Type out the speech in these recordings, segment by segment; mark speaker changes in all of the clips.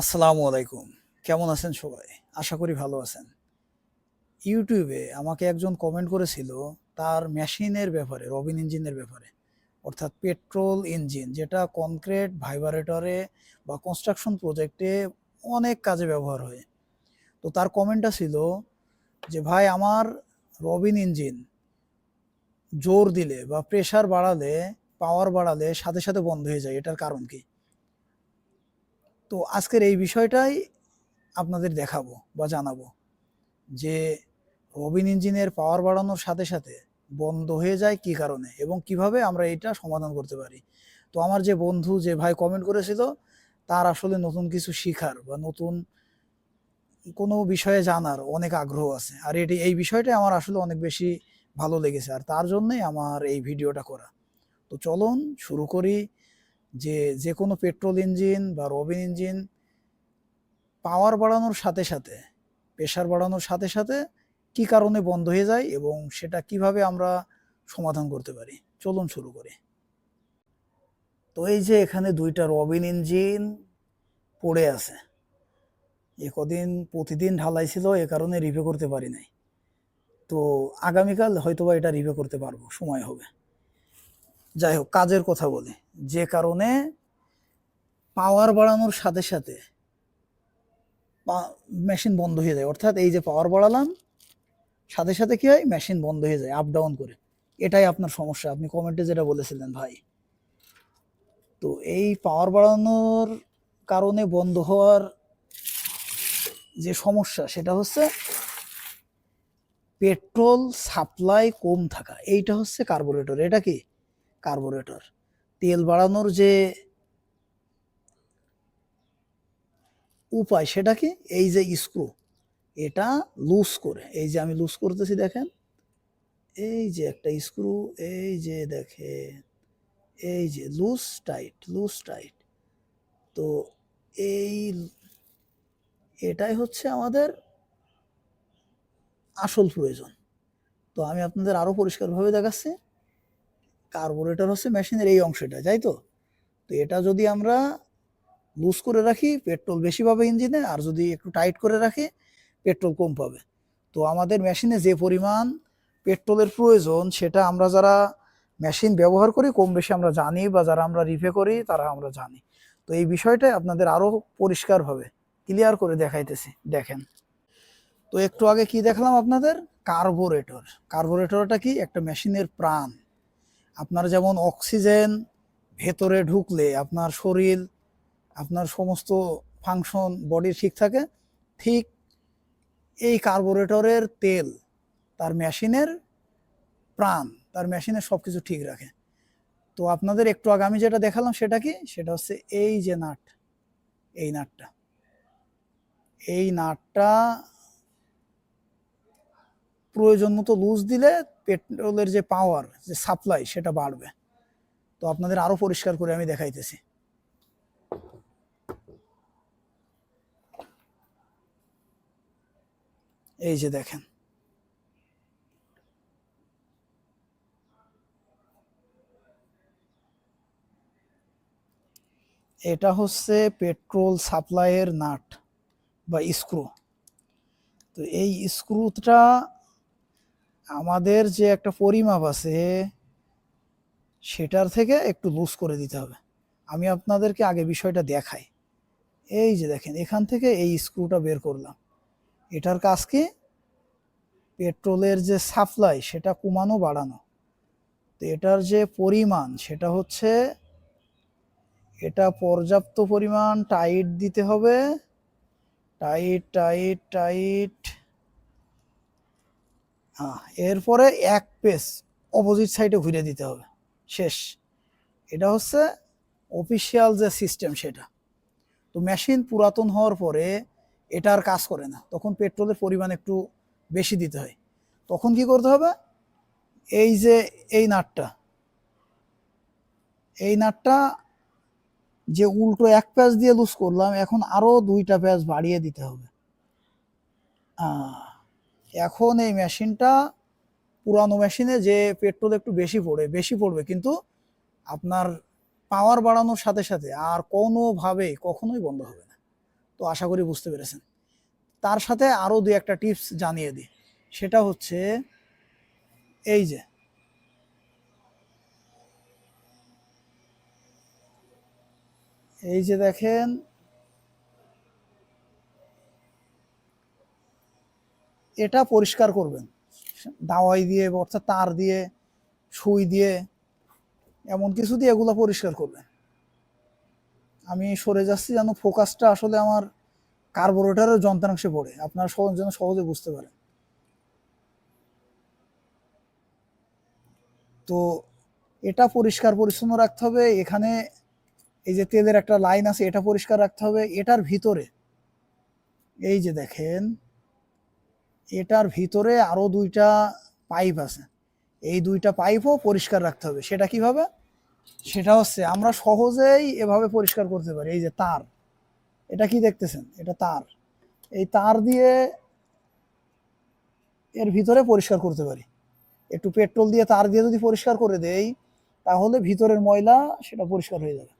Speaker 1: আসসালামু আলাইকুম। কেমন আছেন সবাই? আশা করি ভালো আছেন। ইউটিউবে আমাকে একজন কমেন্ট করেছিল তার মেশিনের ব্যাপারে, রবিন ইঞ্জিনের ব্যাপারে, অর্থাৎ পেট্রোল ইঞ্জিন, যেটা কনক্রিট ভাইবারেটরে বা কনস্ট্রাকশন প্রজেক্টে অনেক কাজে ব্যবহার হয়। তো তার কমেন্টটা ছিল যে, ভাই, আমার রবিন ইঞ্জিন জোর দিলে বা প্রেসার বাড়ালে পাওয়ার বাড়ালে সাথে সাথে বন্ধ হয়ে যায়। এটার কারণ কি? তো আজকের এই বিষয়টাই আপনাদের দেখাবো বা জানাব যে রবিন ইঞ্জিনের পাওয়ার বাড়ানোর সাথে সাথে বন্ধ হয়ে যায় কি কারণে এবং কীভাবে আমরা এটা সমাধান করতে পারি। তো আমার যে বন্ধু, যে ভাই কমেন্ট করেছিল, তার আসলে নতুন কিছু শিখার বা নতুন কোনো বিষয়ে জানার অনেক আগ্রহ আছে। আর এটি, এই বিষয়টাই আমার আসলে অনেক বেশি ভালো লেগেছে। আর তার জন্যই আমার এই ভিডিওটা করা। তো চলুন, শুরু করি যে যে কোনো পেট্রোল ইঞ্জিন বা রবিন ইঞ্জিন পাওয়ার বাড়ানোর সাথে সাথে প্রেশার বাড়ানোর সাথে সাথে কি কারণে বন্ধ হয়ে যায় এবং সেটা কীভাবে আমরা সমাধান করতে পারি? চলুন শুরু করি। তো এই যে এখানে দুইটা রবিন ইঞ্জিন পড়ে আছে। এ কদিন প্রতিদিন ঢালাই ছিল, এ কারণে রিপে করতে পারি নাই। তো আগামীকাল হয়তোবা এটা রিপে করতে পারব, সময় হবে। যাই হোক, কাজের কথা বলি। যে কারণে পাওয়ার বাড়ানোর সাথে সাথে মেশিন বন্ধ হয়ে যায়। অর্থাৎ এই যে পাওয়ার বাড়ালাম, সাথে সাথে কি হয়? মেশিন বন্ধ হয়ে যায় আপ ডাউন করে। এটাই আপনার সমস্যা। আপনি কমেন্টে যেটা বলেছিলেন ভাই। তো এই পাওয়ার বাড়ানোর কারণে বন্ধ হওয়ার যে সমস্যা, সেটা হচ্ছে পেট্রোল সাপ্লাই কম থাকা। এইটা হচ্ছে কার্বোরেটর এটা কি? কার্বোরেটর। তেল বাড়ানোর যে উপায়, সেটা কি? এই যে স্ক্রু, এটা লুজ করে, এই যে আমি লুজ করতেছি দেখেন, এই যে একটা স্ক্রু, এই যে দেখে এই যে লুজ টাইট লুজ টাইট। তো এই এটাই হচ্ছে আমাদের আসল প্রয়োজন। তো আমি আপনাদের আরও পরিষ্কারভাবে দেখাচ্ছি। কার্বোরেটর হচ্ছে মেশিনের এই অংশটা, তাই তো? তো এটা যদি আমরা লুজ করে রাখি পেট্রোল বেশি পাবে ইঞ্জিনে আর যদি একটু টাইট করে রাখি পেট্রোল কম পাবে। তো আমাদের মেশিনে যে পরিমাণ পেট্রোলের প্রয়োজন, সেটা আমরা যারা মেশিন ব্যবহার করি, কম বেশি আমরা জানি বা যারা আমরা রিপে করি, তারা আমরা জানি। তো এই বিষয়টাই আপনাদের আরও পরিষ্কারভাবে ক্লিয়ার করে দেখাইতেছি, দেখেন। তো একটু আগে কি দেখলাম আপনাদের? কার্বোরেটর। কার্বোরেটরটা কি? একটা মেশিনের প্রাণ। আপনার যেমন অক্সিজেন ভেতরে ঢুকলে আপনার শরীর, আপনার সমস্ত ফাংশন বডি ঠিক থাকে, ঠিক এই কার্বোরেটরের তেল তার মেশিনের প্রাণ, তার মেশিনের সব কিছু ঠিক রাখে। তো আপনাদের একটু আগে আমি যেটা দেখালাম সেটা কি? সেটা হচ্ছে এই যে নাট, এই নাটটা এই নাটটা প্রয়োজন মতো লুজ দিলে পেট্রোলের যে পাওয়ার যে সাপ্লাই সেটা বাড়বে। তো আপনাদের আরও পরিষ্কার করে আমি দেখাইতেছি। এই যে দেখেন। এটা হচ্ছে পেট্রোল সাপ্লাইয়ের নাট বা স্ক্রু তো এই স্ক্রুটা আমাদের যে একটা পরিমাপ আছে, সেটার থেকে একটু লুজ করে দিতে হবে। আমি আপনাদেরকে আগে বিষয়টা দেখাই। এই যে দেখেন, এখান থেকে এই স্ক্রুটা বের করলাম। এটার কাজ কি? পেট্রোলের যে সাপ্লাই, সেটা কমানো, বাড়ানো। তো এটার যে পরিমাণ, সেটা হচ্ছে এটা পর্যাপ্ত পরিমাণ টাইট দিতে হবে। Tight tight tight. এরপরে এক পেস অপোজিট সাইডে ঘুরে দিতে হবে। শেষ। এটা হচ্ছে অফিসিয়াল যে সিস্টেম সেটা। তো মেশিন পুরাতন হওয়ার পরে এটা আর কাজ করে না। তখন পেট্রোলের পরিমাণ একটু বেশি দিতে হয়। তখন কি করতে হবে? এই যে এই নাটটা। এই নাটটা যে উল্টো এক প্যাচ দিয়ে লুজ করলাম এখন আরও দুইটা প্যাচ বাড়িয়ে দিতে হবে। আহ, এখন এই মেশিনটা পুরানো মেশিনে যে পেট্রোল একটু বেশি পড়ে, বেশি পড়বে, কিন্তু আপনার পাওয়ার বাড়ানোর সাথে সাথে আর কোনোভাবে কখনোই বন্ধ হবে না। তো আশা করি বুঝতে পেরেছেন। তার সাথে আরও দু একটা টিপস জানিয়ে দিই। সেটা হচ্ছে এই যে এই যে দেখেন এটা পরিষ্কার করবেন। দাওয়াই দিয়ে, অর্থাৎ তার দিয়ে, সুই দিয়ে, এমন কিছু দিয়ে এগুলো পরিষ্কার করবেন। আমি সরে যাচ্ছি যেন ফোকাসটা আসলে আমার কার্বোরেটরের যন্ত্রাংশে পড়ে। আপনারা সহজ যেন সহজে বুঝতে পারেন। তো এটা পরিষ্কার পরিচ্ছন্ন রাখতে হবে। এখানে এই যে তেলের একটা লাইন আছে, এটা পরিষ্কার রাখতে হবে। এটার ভিতরে এই যে দেখেন এটার ভিতরে আরও দুইটা পাইপ আছে। এই দুইটা পাইপও পরিষ্কার রাখতে হবে। সেটা কীভাবে? সেটা হচ্ছে আমরা সহজেই এভাবে পরিষ্কার করতে পারি। এই যে তার, এটা কি দেখতেছেন? এটা তার। এই তার দিয়ে এর ভিতরে পরিষ্কার করতে পারি। একটু পেট্রোল দিয়ে তার দিয়ে যদি পরিষ্কার করে দেই, তাহলে ভিতরের ময়লা সেটা পরিষ্কার হয়ে যাবে।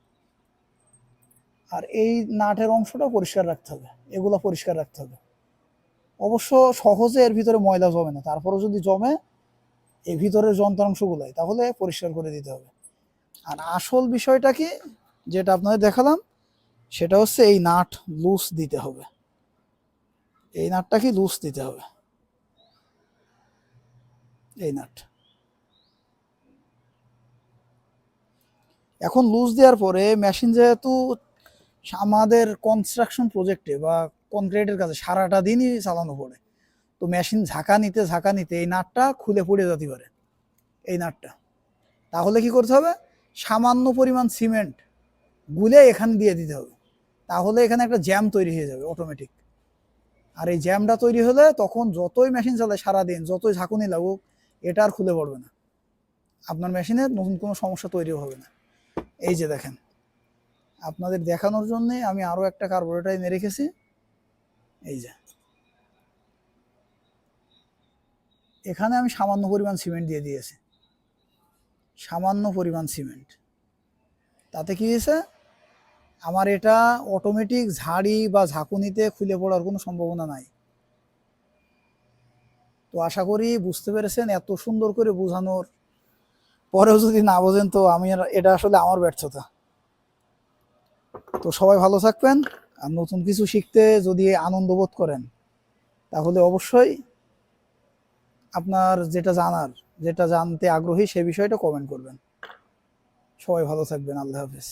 Speaker 1: আর এই নাটের অংশটা পরিষ্কার রাখতে হবে। এগুলো পরিষ্কার রাখতে হবে। অবশ্য সহজে এর ভিতরে ময়লা জমে না, তারপরেও যদি জমে এই ভিতরের যন্ত্রাংশগুলাই তাহলে পরিষ্কার করে দিতে হবে। আর আসল বিষয়টা কি, যেটা আপনাদের দেখালাম, সেটা হচ্ছে এই নাট লুজ দিতে হবে। এই নাটটা কি লুজ দিতে হবে? এই নাট। এখন লুজ দেওয়ার পরে মেশিন যেহেতু আমাদের কনস্ট্রাকশন প্রজেক্টে বা কনক্রিটের কাছে সারাটা দিনই চালানো পড়ে। তো মেশিন ঝাঁকা নিতে ঝাঁকা নিতে এই নাটটা খুলে পড়ে যেতে পারে, এই নাটটা। তাহলে কি করতে হবে? সামান্য পরিমাণ সিমেন্ট গুলে এখানে দিয়ে দিতে হবে। তাহলে এখানে একটা জ্যাম তৈরি হয়ে যাবে অটোমেটিক আর এই জ্যামটা তৈরি হলে তখন যতই মেশিন চালায় সারাদিন, যতই ঝাঁকুনি লাগুক, এটা আর খুলে পড়বে না। আপনার মেশিনে নতুন কোনো সমস্যা তৈরি হবে না। এই যে দেখেন, আপনাদের দেখানোর জন্যে আমি আরও একটা কার্বোরেটার এনে রেখেছি এই যে। এখানে আমি সামান্য পরিমাণ সিমেন্ট দিয়ে দিয়েছি। সামান্য পরিমাণ সিমেন্ট। তাতে কি হয়েছে? আমার এটা অটোমেটিক ঝাড়ি বা ঝাঁকুনিতে খুলে পড়ার কোনো সম্ভাবনা নাই। তো আশা করি বুঝতে পেরেছেন এত সুন্দর করে বোঝানোর পরেও যদি না বোঝেন তো আমি এটা আসলে আমার ব্যর্থতা। তো সবাই ভালো থাকবেন। আর নতুন কিছু শিখতে যদি আনন্দ বোধ করেন, তাহলে অবশ্যই আপনার যেটা জানার, যেটা জানতে আগ্রহী সে বিষয়টা কমেন্ট করবেন। সবাই ভালো থাকবেন, আল্লাহ হাফেজ।